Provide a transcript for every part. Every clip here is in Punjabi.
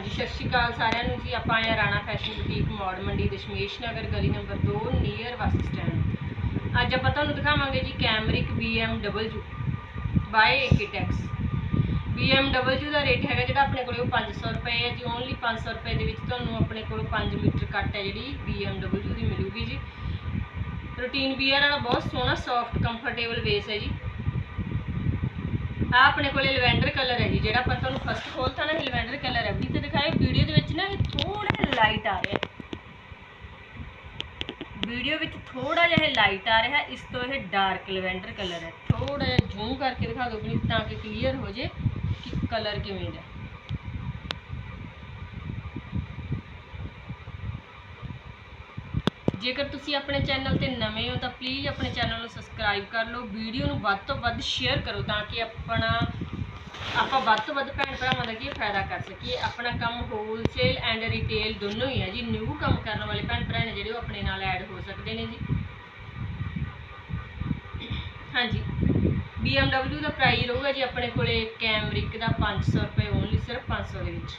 ਹਾਂਜੀ, ਸਤਿ ਸ਼੍ਰੀ ਅਕਾਲ ਸਾਰਿਆਂ ਨੂੰ ਜੀ। ਆਪਾਂ ਆਏ ਹਾਂ ਰਾਣਾ ਫੈਸ਼ਨ ਬੁਟੀਕ ਮੌੜ ਮੰਡੀ, ਦਸ਼ਮੇਸ਼ ਨਗਰ, ਗਲੀ ਨੰਬਰ 2 ਨੀਅਰ ਬੱਸ ਸਟੈਂਡ ਅੱਜ ਆਪਾਂ ਤੁਹਾਨੂੰ ਦਿਖਾਵਾਂਗੇ ਜੀ ਕੈਮਰਿਕ BMW ਬਾਏ ਏਕੀਟੈਕਸ BMW ਦਾ ਰੇਟ ਹੈਗਾ ਜਿਹੜਾ ਆਪਣੇ ਕੋਲੇ ਉਹ 500 ਰੁਪਏ ਹੈ ਜੀ। ਓਨਲੀ 500 ਰੁਪਏ ਦੇ ਵਿੱਚ ਤੁਹਾਨੂੰ ਆਪਣੇ ਕੋਲ 5 ਮੀਟਰ ਕੱਟ ਹੈ ਜਿਹੜੀ BMW ਦੀ ਮਿਲੂਗੀ ਜੀ। ਰੂਟੀਨ ਵੀਅਰ ਵਾਲਾ ਬਹੁਤ ਸੋਹਣਾ ਸੌਫਟ ਕੰਫਰਟੇਬਲ ਬੇਸ ਹੈ ਜੀ। ਆ ਆਪਣੇ ਕੋਲੇ ਲਵੈਂਡਰ ਕਲਰ ਹੈ ਜੀ, ਜਿਹੜਾ ਆਪਾਂ ਤੁਹਾਨੂੰ ਫਸਟ ਖੋਲਤਾ ਨਾ ਲਵੈਂਡਰ ਕਲਰ ਹੈ। ਵੀ ਤੇ ਦਿਖਾਏ ਵੀਡੀਓ ਦੇ ਵਿੱਚ ਨਾ ਇਹ ਥੋੜਾ ਲਾਈਟ ਆ ਰਿਹਾ। ਵੀਡੀਓ ਵਿੱਚ ਥੋੜਾ ਜਿਹਾ ਇਹ ਲਾਈਟ ਆ ਰਿਹਾ, ਇਸ ਤੋਂ ਇਹ ਡਾਰਕ ਲਵੈਂਡਰ ਕਲਰ ਹੈ। ਥੋੜਾ ਜਿਹਾ ਜ਼ੂਮ ਕਰਕੇ ਦਿਖਾ ਦਿਓ ਪਲੀਜ਼ ਤਾਂ ਕਿ ਕਲੀਅਰ ਹੋ ਜੇ ਕਿ ਕਲਰ ਕਿਵੇਂ ਦਾ ਜੇਕਰ ਤੁਸੀਂ ਆਪਣੇ ਚੈਨਲ ਤੇ ਨਵੇਂ ਹੋ ਤਾਂ ਪਲੀਜ਼ ਆਪਣੇ ਚੈਨਲ ਨੂੰ ਸਬਸਕ੍ਰਾਈਬ ਕਰ ਲਓ, ਵੀਡੀਓ ਨੂੰ ਵੱਧ ਤੋਂ ਵੱਧ ਸ਼ੇਅਰ ਕਰੋ ਤਾਂ ਕਿ ਆਪਣਾ, ਆਪਾਂ ਵੱਧ ਤੋਂ ਵੱਧ ਭੈਣ ਭਰਾਵਾਂ ਦਾ ਕੀ ਫਾਇਦਾ ਕਰ ਸਕੀਏ? ਆਪਣਾ ਕੰਮ ਹੋਲਸੇਲ ਐਂਡ ਰਿਟੇਲ ਦੋਨੋਂ ਹੀ ਹੈ ਜੀ। ਨਿਊ ਕੰਮ ਕਰਨ ਵਾਲੇ ਭੈਣ ਭਰਾ ਨੇ ਜਿਹੜੇ ਉਹ ਆਪਣੇ ਨਾਲ ਐਡ ਹੋ ਸਕਦੇ ਨੇ ਜੀ। ਹਾਂਜੀ। BMW ਦਾ ਪ੍ਰਾਈਸ ਰਹੂਗਾ ਜੀ ਆਪਣੇ ਕੋਲੇ ਕੈਮਰਿਕ ਦਾ 500 ਰੁਪਏ ਓਨਲੀ ਸਿਰਫ 500 ਦੇ ਵਿੱਚ।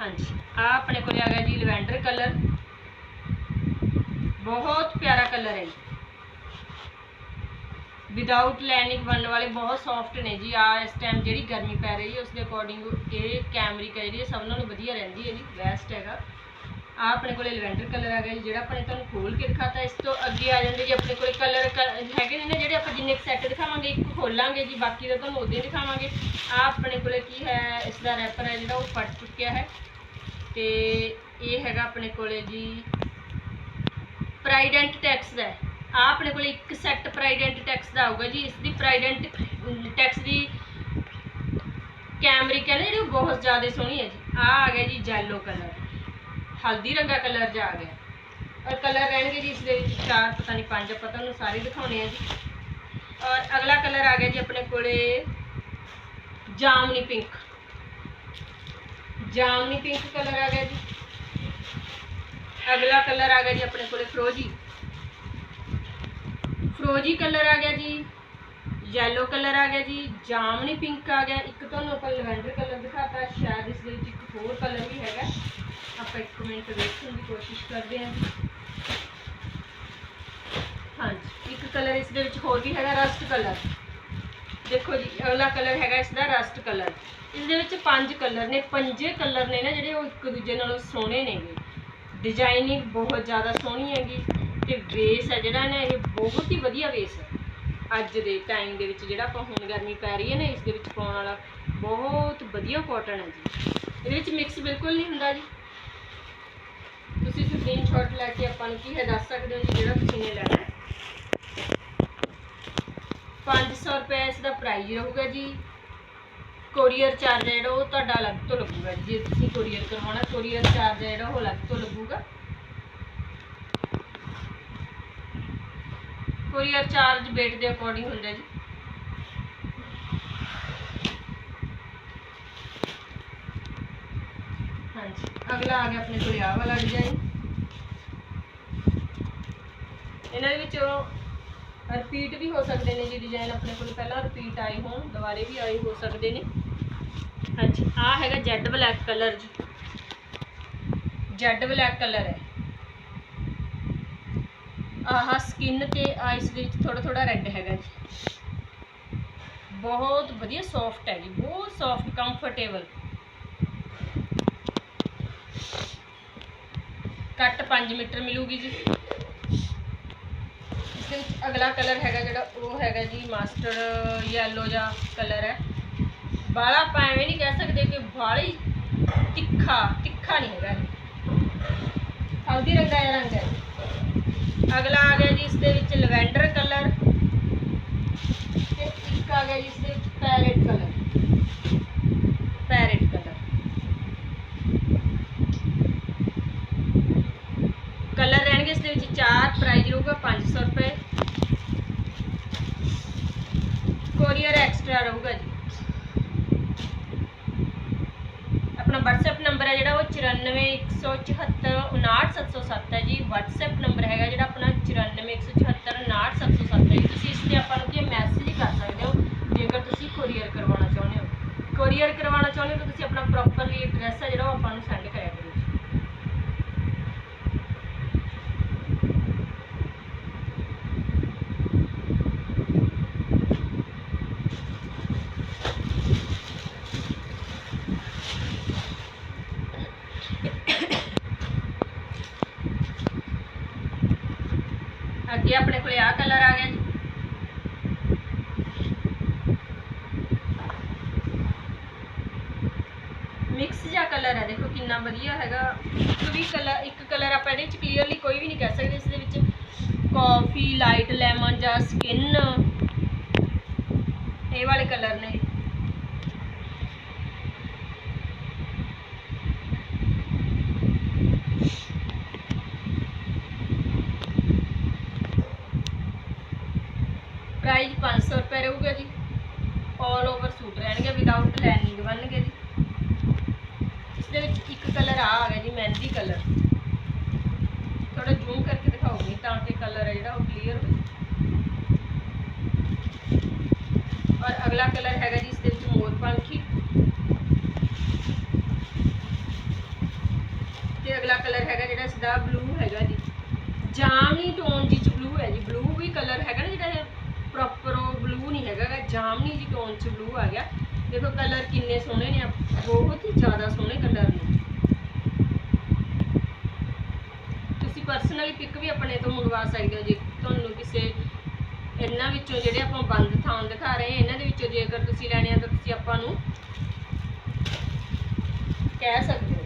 ਹਾਂਜੀ। ਆ ਆਪਣੇ ਕੋਲੇ ਆ ਗਿਆ ਜੀ ਲਵੈਂਡਰ ਕਲਰ ਬਹੁਤ ਪਿਆਰਾ ਕਲਰ ਹੈ। ਜੀ ਵਿਦਆਊਟ ਲਾਈਨਿੰਗ ਬਣਨ ਵਾਲੇ ਬਹੁਤ ਸੌਫਟ ਨੇ ਜੀ। ਆ ਇਸ ਟਾਈਮ ਜਿਹੜੀ ਗਰਮੀ ਪੈ ਰਹੀ ਹੈ, ਉਸ ਦੇ ਅਕੋਰਡਿੰਗ ਇਹ ਕੈਮਰਿਕ ਹੈ ਜਿਹੜੀ ਇਹ ਸਭ ਨਾਲੋਂ ਵਧੀਆ ਰਹਿੰਦੀ ਹੈ ਜੀ ਬੈਸਟ ਹੈਗਾ। ਆ ਆਪਣੇ ਕੋਲੇ ਲਵੈਂਡਰ ਕਲਰ ਆ ਗਿਆ ਜੀ, ਜਿਹੜਾ ਆਪਾਂ ਨੇ ਤੁਹਾਨੂੰ ਖੋਲ ਕੇ ਦਿਖਾਤਾ, ਇਸ ਤੋਂ ਅੱਗੇ ਆ ਜਾਂਦੇ ਜੀ, ਆਪਣੇ ਕੋਲੇ ਕਲਰ ਹੈਗੇ ਨੇ ਨਾ, ਜਿਹੜੇ ਆਪਾਂ ਜਿੰਨੇ ਸੈੱਟ ਦਿਖਾਵਾਂਗੇ, ਇੱਕ ਖੋਲਾਂਗੇ ਜੀ, ਬਾਕੀ ਦਾ ਤੁਹਾਨੂੰ ਉਦੋਂ ਹੀ ਦਿਖਾਵਾਂਗੇ। ਆ ਆਪਣੇ ਕੋਲੇ ਕੀ ਹੈ, ਇਸ ਦਾ ਰੈਪਰ ਹੈ ਜਿਹੜਾ ਉਹ ਫਟ ਚੁੱਕਿਆ ਹੈ। ਤੇ ਇਹ ਹੈਗਾ ਆਪਣੇ ਕੋਲੇ ਜੀ ਪ੍ਰਾਈਡੈਂਟ ਟੈਕਸ ਦਾ ਹੈ। ਆ ਆਪਣੇ ਕੋਲ ਇੱਕ ਸੈੱਟ ਪ੍ਰਾਈਡੈਂਟ ਟੈਕਸ ਦਾ ਆਊਗਾ ਜੀ। ਇਸ ਦੀ ਪ੍ਰਾਈਡੈਂਟ ਟੈਕਸ ਦੀ ਕੈਮਰਿਕ ਹੈ ਨਾ ਜਿਹੜੀ ਉਹ ਬਹੁਤ ਜ਼ਿਆਦਾ ਸੋਹਣੀ ਹੈ ਜੀ। ਆ ਆ ਗਿਆ ਜੀ ਜੈਲੋ ਕਲਰ ਹਲਦੀ ਰੰਗਾ ਕਲਰ ਜਾ ਆ ਗਿਆ। ਔਰ ਕਲਰ ਰਹਿਣਗੇ ਜੀ ਇਸ ਦੇ ਵਿੱਚ ਚਾਰ, ਪਤਾ ਨਹੀਂ ਪੰਜ, ਆਪਾਂ ਤੁਹਾਨੂੰ ਸਾਰੇ ਦਿਖਾਉਣੇ ਆ ਜੀ। ਔਰ ਅਗਲਾ ਕਲਰ ਆ ਗਿਆ ਜੀ ਆਪਣੇ ਕੋਲੇ ਜਾਮਨੀ ਪਿੰਕ ਜਾਮਨੀ ਪਿੰਕ ਕਲਰ ਆ ਗਿਆ ਜੀ। ਅਗਲਾ ਕਲਰ ਆ ਗਿਆ ਜੀ ਆਪਣੇ ਕੋਲੇ ਫਰੋਜੀ। ਫਰੋਜੀ ਕਲਰ ਆ ਗਿਆ ਜੀ ਯੈਲੋ ਕਲਰ ਆ ਗਿਆ ਜੀ, ਜਾਮਨੀ ਪਿੰਕ ਆ ਗਿਆ। ਇੱਕ ਤੁਹਾਨੂੰ ਆਪਾਂ ਲਵੈਂਡਰ ਕਲਰ ਦਿਖਾਤਾ, ਸ਼ਾਇਦ ਇਸ ਦੇ ਵਿੱਚ ਇੱਕ ਹੋਰ ਕਲਰ ਵੀ ਹੈਗਾ। ਆਪਾਂ ਇੱਕ ਮਿੰਟ ਵੇਖਣ ਦੀ ਕੋਸ਼ਿਸ਼ ਕਰਦੇ ਹਾਂ ਜੀ। ਹਾਂਜੀ, ਇੱਕ ਕਲਰ ਇਸ ਦੇ ਵਿੱਚ ਹੋਰ ਵੀ ਹੈਗਾ ਰਸਟ ਕਲਰ। ਦੇਖੋ ਜੀ, ਅਗਲਾ ਕਲਰ ਹੈਗਾ ਇਸ ਦਾ ਰਸਟ ਕਲਰ। ਇਸ ਦੇ ਵਿੱਚ ਪੰਜ ਕਲਰ ਨੇ, ਪੰਜੇ ਕਲਰ ਨੇ ਨਾ ਜਿਹੜੇ ਉਹ ਇੱਕ ਦੂਜੇ ਨਾਲੋਂ ਸੋਹਣੇ ਨੇਗੇ। ਡਿਜ਼ਾਈਨਿੰਗ ਬਹੁਤ ਜ਼ਿਆਦਾ ਸੋਹਣੀ ਹੈਗੀ ਤੇ ਵੇਸ ਹੈ ਜਿਹੜਾ ਨਾ, ਇਹ ਬਹੁਤ ਹੀ ਵਧੀਆ ਵੇਸ ਹੈ। ਅੱਜ ਦੇ ਟਾਈਮ ਦੇ ਵਿੱਚ ਜਿਹੜਾ ਆਪਾਂ ਹੁਣ ਗਰਮੀ ਪੈ ਰਹੀ ਹੈ ਨਾ, ਇਸ ਦੇ ਵਿੱਚ ਪਾਉਣ ਵਾਲਾ ਬਹੁਤ ਵਧੀਆ ਕਾਟਨ ਹੈ ਜੀ। ਇਹਦੇ ਵਿੱਚ ਮਿਕਸ ਬਿਲਕੁਲ ਨਹੀਂ ਹੁੰਦਾ ਜੀ। ਤੁਸੀਂ ਸਕਰੀਨਸ਼ਾਟ ਲੈ ਕੇ ਆਪਾਂ ਨੂੰ ਕੀ ਹੈ, ਦੱਸ ਸਕਦੇ ਹੋ ਜੀ ਜਿਹੜਾ ਤੁਸੀਂ ਨੇ ਲੈਣਾ ਹੈ। 500 ਰੁਪਏ ਇਸ ਦਾ ਪ੍ਰਾਈਸ ਰਹੂਗਾ ਜੀ। ਕੋਰੀਅਰ ਚਾਰਜ ਜਿਹੜਾ, ਉਹ ਤੁਹਾਡਾ ਅਲੱਗ ਤੋਂ ਲੱਗੂਗਾ। ਜੀ ਜੇ ਤੁਸੀਂ ਕੋਰੀਅਰ ਕਰਵਾਉਣਾ ਕੋਰੀਅਰ ਚਾਰਜ ਜਿਹੜਾ, ਉਹ ਅਲੱਗ ਤੋਂ ਲੱਗੂਗਾ। ਕੋਰੀਅਰ ਚਾਰਜ weight ਦੇ ਅਕੋਰਡਿੰਗ ਹੁੰਦਾ ਜੀ। ਹਾਂਜੀ, ਅਗਲਾ ਆ ਗਿਆ ਆਪਣੇ ਕੋਲ, ਆਹ ਵਾਲਾ ਡਿਜ਼ਾਈਨ ਇਹਨਾਂ ਦੇ ਵਿੱਚ ਰਿਪੀਟ ਵੀ ਹੋ ਸਕਦੇ ਨੇ ਜੀ ਡਿਜ਼ਾਈਨ ਆਪਣੇ ਕੋਲ। ਪਹਿਲਾਂ ਰਿਪੀਟ ਆਏ ਹੋਣ, ਦੁਬਾਰੇ ਵੀ ਆਏ ਹੋ ਸਕਦੇ ਨੇ। ਹਾਂਜੀ ਆ ਹੈਗਾ ਜੈਡ ਬਲੈਕ ਕਲਰ ਜੀ। ਜੈਡ ਬਲੈਕ ਕਲਰ ਹੈ। ਆਹ ਸਕਿਨ ਤੇ ਆਈਸ ਦੇ ਵਿੱਚ ਥੋੜਾ ਥੋੜਾ ਰੈੱਡ ਹੈਗਾ ਜੀ। ਬਹੁਤ ਵਧੀਆ ਸੌਫਟ ਹੈ ਜੀ, ਬਹੁਤ ਸੌਫਟ ਕੰਫਰਟੇਬਲ ਕੱਟ 5 ਮੀਟਰ ਮਿਲੂਗੀ ਜੀ। ਇਸ ਅਗਲਾ ਕਲਰ ਹੈਗਾ ਜਿਹੜਾ, ਉਹ ਹੈਗਾ ਜੀ ਮਾਸਟਰ ਯੈਲੋ ਜਿਹਾ ਕਲਰ ਹੈ। ਬਾਲਾ ਆਪਾਂ ਨਹੀਂ ਕਹਿ ਸਕਦੇ ਕਿ ਬਾਲੀ ਤਿੱਖਾ ਤਿੱਖਾ ਨਹੀਂ ਹੈਗਾ ਹਲਦੀ ਰੰਗਾ ਜਿਹਾ ਰੰਗ ਹੈ। ਅਗਲਾ ਆ ਗਿਆ ਜੀ ਇਸ ਦੇ ਵਿੱਚ ਲਵੈਂਡਰ ਕਲਰ ਤੇ ਇੱਕ ਆ ਗਿਆ ਜੀ ਇਸ ਦੇ ਵਿੱਚ parrot colour. Parrot colour. Colour ਰਹਿਣਗੇ ਇਸ ਦੇ ਵਿੱਚ ਚਾਰ ਪ੍ਰਾਈਸ ਰਹੂਗਾ 500 ਰੁਪਏ। ਕੋਰੀਅਰ ਐਕਸਟਰਾ ਰਹੂਗਾ ਜੀ। ਆਪਣਾ WhatsApp ਨੰਬਰ ਹੈ ਜਿਹੜਾ, ਉਹ 9417499707 ਹੈ ਜੀ। WhatsApp ਨੰਬਰ ਹੈਗਾ ਜਿਹੜਾ ਆਪਣਾ 9417499707 ਹੈ ਜੀ ਤੁਸੀਂ ਇਸ ਤੇ ਆਪਾਂ ਨੂੰ ਕੀ ਮੈਸੇਜ ਕਰ ਸਕਦੇ ਹੋ ਜੇਕਰ ਤੁਸੀਂ ਕੋਰੀਅਰ ਕਰਵਾਉਣਾ ਚਾਹੁੰਦੇ ਹੋ ਕੋਰੀਅਰ ਕਰਵਾਉਣਾ ਚਾਹੁੰਦੇ ਹੋ ਤਾਂ ਤੁਸੀਂ ਆਪਣਾ ਪ੍ਰੋਪਰਲੀ ਐਡਰੈਸ ਮਿਕਸ ਜਿਹਾ ਕਲਰ ਹੈ, ਦੇਖੋ ਕਿੰਨਾ ਵਧੀਆ ਹੈਗਾ। ਇੱਕ ਵੀ ਕਲਰ ਇੱਕ ਕਲਰ ਆਪਾਂ ਇਹਦੇ ਵਿੱਚ ਕਲੀਅਰਲੀ ਕੋਈ ਵੀ ਨਹੀਂ ਕਹਿ ਸਕਦੇ ਇਸ ਦੇ ਵਿੱਚ। ਕਾਫੀ ਲਾਈਟ ਲੈਮਨ ਜਾਂ ਸਕਿਨ ਇਹ ਵਾਲੇ ਕਲਰ ਨੇ। ਪ੍ਰਾਈਸ 500 ਰੁਪਏ ਰਹੂਗਾ ਜੀ। ਆਲ ਓਵਰ ਸੂਟ ਰਹਿਣਗੇ ਵਿਦਆਊਟ ਲਾਈਨਿੰਗ ਬਣਨਗੇ ਜੀ। ਇੱਕ ਕਲਰ ਆ ਆ ਗਿਆ ਜੀ, ਮਹਿੰਦੀ ਕਲਰ। ਥੋੜਾ ਜ਼ੂਮ ਕਰਕੇ ਦਿਖਾਉਂਗੀ ਤਾਂ ਕਿ ਕਲਰ ਹੈ ਜਿਹੜਾ ਉਹ ਕਲੀਅਰ ਹੋਵੇ। ਔਰ ਅਗਲਾ ਕਲਰ ਹੈਗਾ ਜੀ, ਇਸ ਦੇ ਵਿੱਚ ਮੋਰ ਪੰਖੀ। ਤੇ ਅਗਲਾ ਕਲਰ ਹੈਗਾ ਜਿਹੜਾ ਇਸ ਦਾ ਬਲੂ ਹੈਗਾ ਜੀ। ਜਾਮਨੀ ਟੋਨ ਜੀ ਚ ਬਲੂ ਹੈ ਜੀ। ਬਲੂ ਵੀ ਕਲਰ ਹੈਗਾ ਨਾ ਜਿਹੜਾ ਪ੍ਰੋਪਰ ਉਹ ਬਲੂ ਨਹੀਂ ਹੈਗਾ ਜਾਮਨੀ ਜੀ ਟੋਨ ਚ ਬਲੂ ਆ ਗਿਆ। ਦੇਖੋ ਕਲਰ ਕਿੰਨੇ ਸੋਹਣੇ ਨੇ, ਬਹੁਤ ਹੀ ਜ਼ਿਆਦਾ ਸੋਹਣੇ ਕਲਰ ਨੇ। ਤੁਸੀਂ ਪਰਸਨਲੀ ਪਿਕ ਵੀ ਆਪਣੇ ਤੋਂ ਮੰਗਵਾ ਸਕਦੇ ਹੋ ਜੇ। ਤੁਹਾਨੂੰ ਕਿਸੇ ਇਹਨਾਂ ਵਿੱਚੋਂ ਜਿਹੜੇ ਆਪਾਂ ਬੰਦ ਥਾਂ ਦਿਖਾ ਰਹੇ ਹਾਂ, ਇਹਨਾਂ ਦੇ ਵਿੱਚੋਂ ਜੇਕਰ ਤੁਸੀਂ ਲੈਣੇ ਆ ਤਾਂ ਤੁਸੀਂ ਆਪਾਂ ਨੂੰ ਕਹਿ ਸਕਦੇ ਹੋ।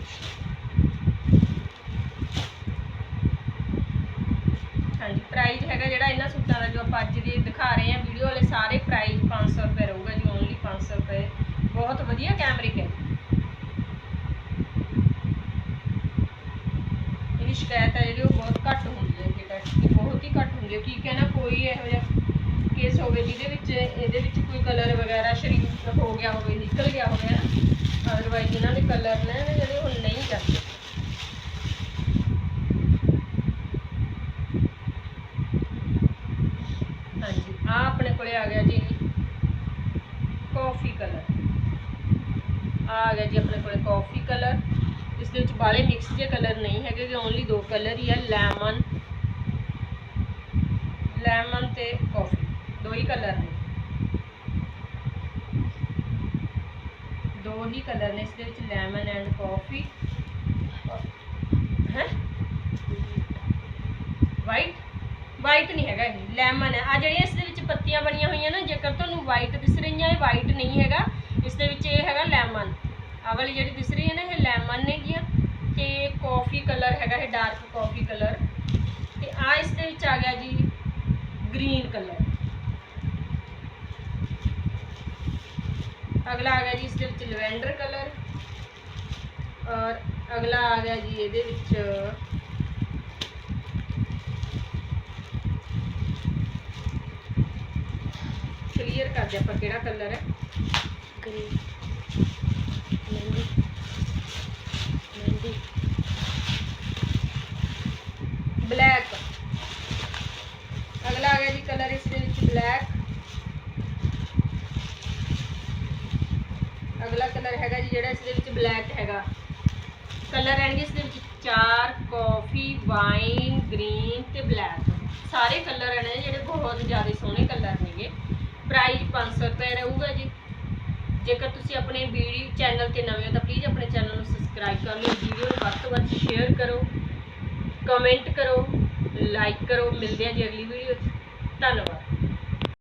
ਹਾਂਜੀ ਪ੍ਰਾਈਸ ਹੈਗਾ ਜਿਹੜਾ ਇਹਨਾਂ ਸੂਟਾਂ ਦਾ ਜੋ ਆਪਾਂ ਅੱਜ ਦੀ ਦਿਖਾ ਰਹੇ ਹਾਂ ਵੀਡੀਓ ਵਾਲੇ ਸਾਰੇ ਪ੍ਰਾਈਸ 500 ਰੁਪਏ ਰਹੂਗਾ ਜੀ ਓਨਲੀ 500 ਰੁਪਏ ਬਹੁਤ ਵਧੀਆ ਕੈਮਰਿਕ ਹੈ ਇਹਦੀ ਸ਼ਿਕਾਇਤ ਹੈ ਜਿਹੜੀ ਉਹ ਬਹੁਤ ਘੱਟ ਹੁੰਦੀ ਹੈ ਜਿਹੜਾ ਕਿ ਬਹੁਤ ਹੀ ਘੱਟ ਹੁੰਦੀ ਹੈ। ਠੀਕ ਹੈ ਨਾ ਕੋਈ ਇਹੋ ਜਿਹਾ ਕੇਸ ਹੋਵੇ ਜਿਹਦੇ ਵਿੱਚ ਇਹਦੇ ਵਿੱਚ ਕੋਈ ਕਲਰ ਵਗੈਰਾ ਸ਼ਰੀਕ ਹੋ ਗਿਆ ਹੋਵੇ, ਨਿਕਲ ਗਿਆ ਹੋਵੇ ਨਾ ਅਦਰਵਾਈਜ਼ ਇਹਨਾਂ ਦੇ ਕਲਰ ਨੇ ਜਿਹੜੇ ਉਹ ਨਹੀਂ ਜਾਂਦੇ ਹਾਂਜੀ ਆ ਆਪਣੇ ਕੋਲੇ ਆ ਗਿਆ ਜੀ ਕਾਫੀ ਕਲਰ ਆ ਗਿਆ ਜੀ ਆਪਣੇ ਕੋਲੇ ਕਾਫੀ ਕਲਰ ਇਸ ਦੇ ਵਿੱਚ ਬਾਲੇ ਮਿਕਸ ਜੇ ਕਲਰ ਨਹੀਂ ਹੈਗੇ ਕਿ ਓਨਲੀ ਦੋ ਕਲਰ ਹੀ ਹੈ ਲੈਮਨ ਲੈਮਨ ਤੇ ਕਾਫੀ ਦੋ ਹੀ ਕਲਰ ਨੇ। ਦੋ ਹੀ ਕਲਰ ਨੇ ਇਸ ਦੇ ਵਿੱਚ ਲੈਮਨ ਐਂਡ ਕਾਫੀ ਹੈ? ਵਾਈਟ ਵਾਈਟ ਨਹੀਂ ਹੈਗਾ ਇਹ ਲੈਮਨ ਹੈ। ਆ ਜਿਹੜੀਆਂ ਇਸ ਦੇ ਵਿੱਚ ਪੱਤੀਆਂ ਬਣੀਆਂ ਹੋਈਆਂ ਨਾ, ਜੇਕਰ ਤੁਹਾਨੂੰ ਵਾਈਟ ਦਿਸ ਰਹੀਆਂ, ਇਹ ਵਾਈਟ ਨਹੀਂ ਹੈਗਾ। ਇਸ ਦੇ ਵਿੱਚ ਇਹ ਹੈਗਾ ਲੈਮਨ ਆ ਵਾਲੀ ਜਿਹੜੀ ਦਿਸ ਰਹੀ ਹੈ ਨਾ, ਇਹ ਲੈਮਨ ਹੈਗੀਆਂ ਤੇ ਕਾਫੀ ਕਲਰ ਹੈਗਾ, ਇਹ ਡਾਰਕ ਕਾਫੀ ਕਲਰ ਤੇ ਆ ਇਸ ਦੇ ਵਿੱਚ ਆ ਗਿਆ ਜੀ ਗ੍ਰੀਨ ਕਲਰ ਅਗਲਾ ਆ ਗਿਆ ਜੀ ਇਸ ਦੇ ਵਿੱਚ ਲਵੈਂਡਰ ਕਲਰ ਔਰ ਅਗਲਾ ਆ ਗਿਆ ਜੀ ਇਹਦੇ ਵਿੱਚ ਕਲੀਅਰ ਕਰਦੇ ਆਪਾਂ ਕਿਹੜਾ ਕਲਰ ਹੈ। ਗ੍ਰੀਨ ਮਹਿੰਦੀ ਮਹਿੰਦੀ ਬਲੈਕ ਅਗਲਾ ਆ ਗਿਆ ਜੀ ਕਲਰ ਇਸ ਦੇ ਵਿੱਚ ਬਲੈਕ ਅਗਲਾ ਕਲਰ ਹੈਗਾ ਜੀ ਜਿਹੜਾ ਇਸ ਦੇ ਵਿੱਚ ਬਲੈਕ ਹੈਗਾ। ਕਲਰ ਰਹਿਣਗੇ ਇਸ ਦੇ ਵਿੱਚ ਚਾਰ ਕਾਫੀ ਵਾਈਨ ਗ੍ਰੀਨ ਤੇ ਬਲੈਕ ਸਾਰੇ ਕਲਰ ਨੇ ਜਿਹੜੇ ਬਹੁਤ ਜ਼ਿਆਦਾ ਸੋਹਣੇ ਕਲਰ ਨੇਗੇ। ਪ੍ਰਾਈਸ 500 ਰੁਪਏ ਰਹੂਗਾ ਜੀ। ਜੇਕਰ ਤੁਸੀਂ ਆਪਣੇ ਵੀਡੀਓ ਚੈਨਲ ਤੇ ਨਵੇਂ ਹੋ ਤਾਂ ਪਲੀਜ਼ ਆਪਣੇ ਚੈਨਲ ਨੂੰ ਸਬਸਕ੍ਰਾਈਬ ਕਰ ਲਓ। ਵੀਡੀਓ ਨੂੰ ਵੱਧ ਤੋਂ ਵੱਧ ਸ਼ੇਅਰ ਕਰੋ ਕਮੈਂਟ ਕਰੋ ਲਾਈਕ ਕਰੋ। ਮਿਲਦੇ ਆ ਜੀ ਅਗਲੀ ਵੀਡੀਓ 'ਚ। ਧੰਨਵਾਦ।